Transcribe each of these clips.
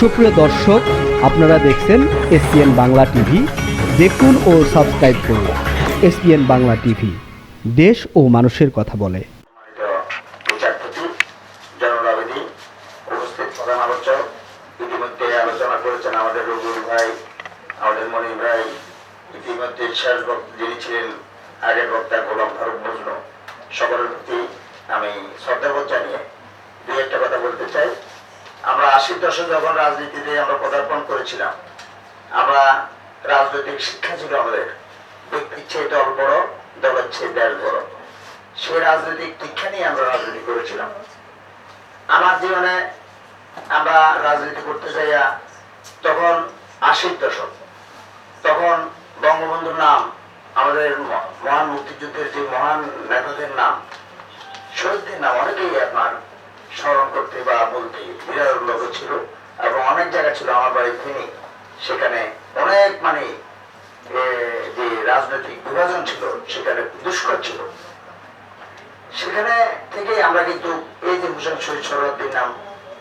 সুপ্রিয় দর্শক, আপনারা দেখছেন এসপিএন বাংলা টিভি। দেখুন ও সাবস্ক্রাইব করুন এসপিএন বাংলা টিভি। দেশ ও মানুষের কথা বলে। আলোচনা আমাদের সকলের প্রতি আমি শ্রদ্ধাবোধ জানিয়ে দুই একটা কথা বলতে চাই। আমরা আশির দশক যখন রাজনীতিতে আমরা পদার্পণ করেছিলাম, আমরা রাজনৈতিক শিক্ষা ছিল আমাদের। ব্যক্তির চেয়ে দল বড়, দলের চেয়ে দেশ বড়। সে রাজনৈতিক দীক্ষা নিয়ে আমরা রাজনীতি করেছিলাম। আমার জীবনে আমরা রাজনীতি করতে যাইয়া তখন আশির দশক, তখন বঙ্গবন্ধুর নাম, আমাদের মহান মুক্তিযুদ্ধের যে মহান নেতাদের নাম, শহীদদের নাম, অনেকেই আপনার স্মরণ করতে বা বলতে বিরাট লোক ছিল এবং অনেক জায়গা ছিল আমার বাড়ি ফেনি সেখানে অনেক মানে যে রাজনৈতিক বিভাজন ছিল, সেখানে দুষ্কর ছিল। সেখানে থেকে আমরা কিন্তু এই যে হোসেন শহীদ সরদ্দির নাম,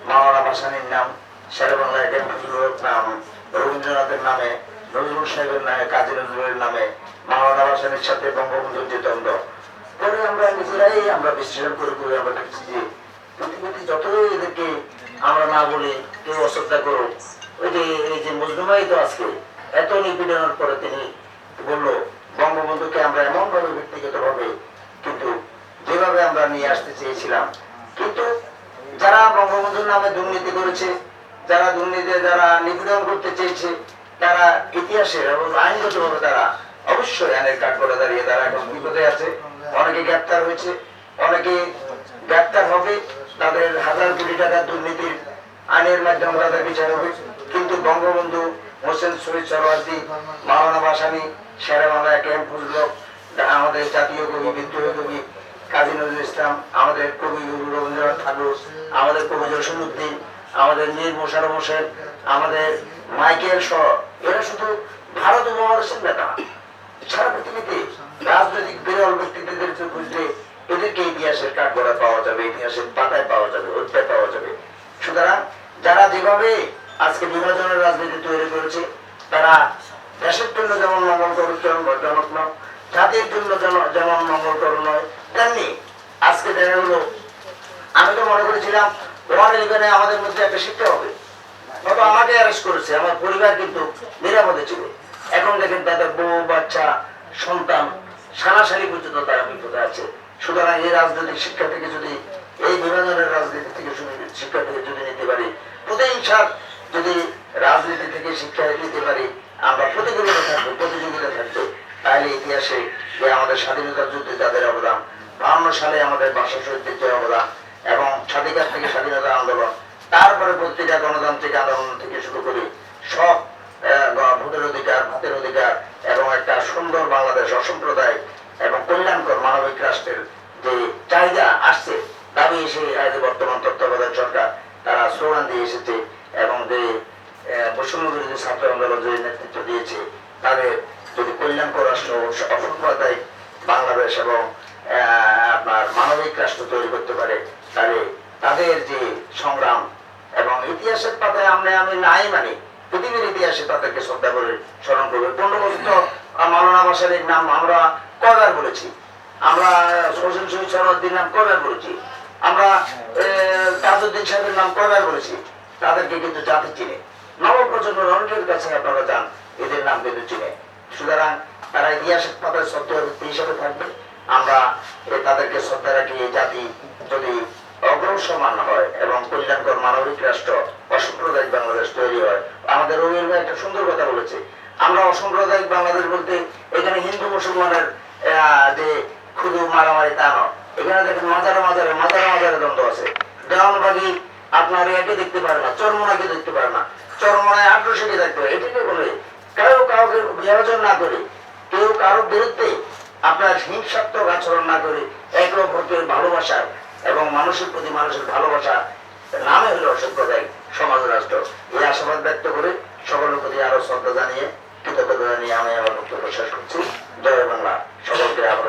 মাওলানা ভাসানির নাম, শের বাংলা একাডেমি নাম, রবীন্দ্রনাথের নামে, নজরুল সাহেবের নামে, কাজী নজরুলের নামে, মাওলানা ভাসানির সাথে বঙ্গবন্ধুর যে দ্বন্দ্ব, পরে আমরা নিজেরাই আমরা বিশ্লেষণ করে করে আমরা দেখছি যে প্রতিপতি যতই এদেরকে আমরা না বলি, কেউ অশ্রদ্ধা করো ওই যে, এই যে মজলুমাই তো আজকে এত নিপীড়নের পরে তিনি বলল, বঙ্গবন্ধুকে আমরা এমন ভাবে ব্যক্তিগত ভাবে কিন্তু যেভাবে আমরা নিয়ে আসতে চেয়েছিলাম, কিন্তু যারা বঙ্গবন্ধুর নামে দুর্নীতি করেছে, যারা দুর্নীতি, যারা নিপীড়ন করতে চেয়েছে, তারা ইতিহাসের এবং আইনগতভাবে তারা অবশ্যই আইনের কাঠ করে দাঁড়িয়ে তারা এখন বিপদে আছে। অনেকে গ্রেপ্তার হয়েছে, অনেকে গ্রেপ্তার হবে। তাদের হাজার কোটি টাকার দুর্নীতির আইনের মাধ্যমে তাদের বিচার হবে কিন্তু বঙ্গবন্ধু হোসেন শহীদ সরওয়ার্দি, মাওলানা বাসানি, শেরে বাংলা ফজলক আমাদের জাতীয় কবি, বিদ্রোহী কবি কাজী নজরুল ইসলাম, আমাদের কবি গুরু রবীন্দ্রনাথ ঠাকুর, আমাদের কবি জসিমুদ্দিন আমাদের মীর মোশারফ হোসেন, আমাদের মাইকেল শ, এরা শুধু ভারত উপমহাদেশের নেতা। সারা পৃথিবীতে রাজনৈতিক বিরল ব্যক্তিত্বদের যে বুঝলে এদেরকে ইতিহাসের কাঠগড়া পাওয়া যাবে, ইতিহাসের পাতায় পাওয়া যাবে অধ্যায় পাওয়া যাবে সুতরাং যেভাবে আজকে বিভাজনের রাজনীতি তৈরি করেছে। তারা দেশের জন্য যেমন মঙ্গল জনক নয়। জাতির জন্য যেমন মঙ্গলকর নয়, তেমনি আজকে দেখা গেলো, আমি তো মনে করেছিলাম ওয়ান ইলেভেনে আমাদের মধ্যে একটা শিক্ষা হবে। হয়তো আমাকে অ্যারেস্ট করেছে, আমার পরিবার কিন্তু নিরাপদে ছিল। এখন দেখেন তাদের বউ, বাচ্চা, সন্তান, সারাসারি পর্যন্ত তারা বিপদে আছে। সুতরাং এই রাজনৈতিক শিক্ষা থেকে যদি, এই বিভাজনের রাজনীতি থেকে শিক্ষা থেকে যদি নিতে পারি প্রতিহিংসার যদি রাজনীতি থেকে শিক্ষা নিতে পারি, আমরা প্রতিযোগিতা থাকব, প্রতিযোগিতা থাকবে। তাহলে ইতিহাসে যে আমাদের স্বাধীনতা যুদ্ধে যাদের অবদান, বাহান্ন সালে আমাদের ভাষা শহীদদের অবদান এবং স্বাধিকার থেকে স্বাধীনতা আন্দোলন তারপরে পত্রিকা গণতান্ত্রিক আন্দোলন থেকে শুরু করে সব ভোটের অধিকার, ভাতের অধিকার এবং একটা সুন্দর বাংলাদেশ অসম্প্রদায় এবং কল্যাণকর মানবিক রাষ্ট্রের যে চাহিদা আসছে, দাবি এসে বর্তমান তত্ত্বাবধায়ক সরকার তারা স্লোগান দিয়ে এসেছে এবং যে বৈষম্য বিরোধী ছাত্র আন্দোলন যে নেতৃত্ব দিয়েছে তাদের যদি কল্যাণকর রাষ্ট্র অসম্প্রদায়িক বাংলাদেশ এবং আপনার মানবিক রাষ্ট্র তৈরি করতে পারে তাহলে তাদের যে সংগ্রাম এবং ইতিহাসের পাতায় আমরা আমি নাই মানি পৃথিবীর ইতিহাসে তাদেরকে শ্রদ্ধা করে স্মরণ করবে। পনেরো বছর তো আহ, মাওলানা বাসারের নাম আমরা কয়বার বলেছি? আমরা হোসেন শহীদ সরদ্দির নাম কয়বার বলেছি? আমরা তাজউদ্দিন সাহেবের নাম কয়বার বলেছি, তাদেরকে কিন্তু জাতি চিনে। নবপ্রজন্ম অনেকের কাছে আপনারা যান, এদের নাম কিন্তু চিনে। সুতরাং তারা ইতিহাসের পাতায় শ্রদ্ধা হিসেবে থাকবে। আমরা তাদেরকে শ্রদ্ধা রাখি, এই জাতি যদি অগ্রসমান হয় এবং কল্যাণকর মানবিক রাষ্ট্র, অসাম্প্রদায়িক বাংলাদেশ তৈরি হয়। আমাদের রবির ভাই একটা সুন্দর কথা বলেছে। আমরা অসাম্প্রদায়িক বাংলাদেশ বলতে এখানে হিন্দু মুসলমানের যে শুধু মারামারি তা নয়। এখানে দেখেন মাজারে মাজারে দেওয়ানবাগি আপনার একে দেখতে পারে না, চরমোনাকে দেখতে পারে না। চরমোনায় আঠারোশোকে দেখতে পারে এটাকে বলে কেউ কাউকে বিভাজন না করে, কেউ কারোর বিরুদ্ধে আপনার হিংসাত্মক আচরণ না করে, একে অপরকে ভালোবাসা এবং মানুষের প্রতি মানুষের ভালোবাসা নামে হলো অসাম্প্রদায়িক সমাজ রাষ্ট্র। এই আশাবাদ ব্যক্ত করে সকলের প্রতি আরও শ্রদ্ধা জানিয়ে কৃতজ্ঞতা জানিয়ে আমি আমার বক্তব্য শেষ করছি। জয় বাংলা, সকলকে আবার